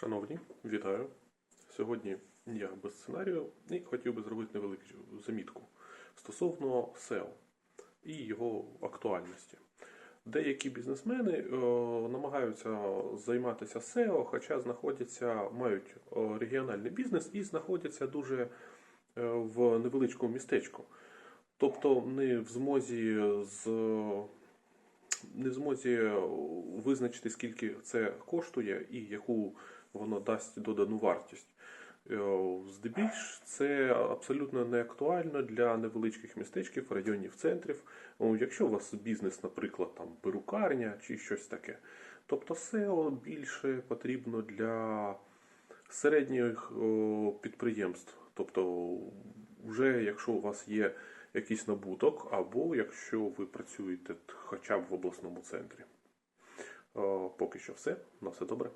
Шановні, вітаю. Сьогодні я без сценарію і хотів би зробити невелику замітку стосовно SEO і його актуальності. Деякі бізнесмени е, намагаються займатися SEO, хоча знаходяться, мають е, регіональний бізнес і знаходяться дуже е, в невеличкому містечку. Тобто не в змозі з не в змозі визначити, скільки це коштує і яку воно дасть додану вартість. Е, Здебільш це абсолютно не актуально для невеличких містечків, районів, центрів. Якщо у вас бізнес, наприклад, там перукарня чи щось таке, тобто SEO більше потрібно для середніх підприємств. Тобто, вже якщо у вас є якийсь набуток, або якщо ви працюєте хоча б в обласному центрі. Е, Поки що все. На все добре.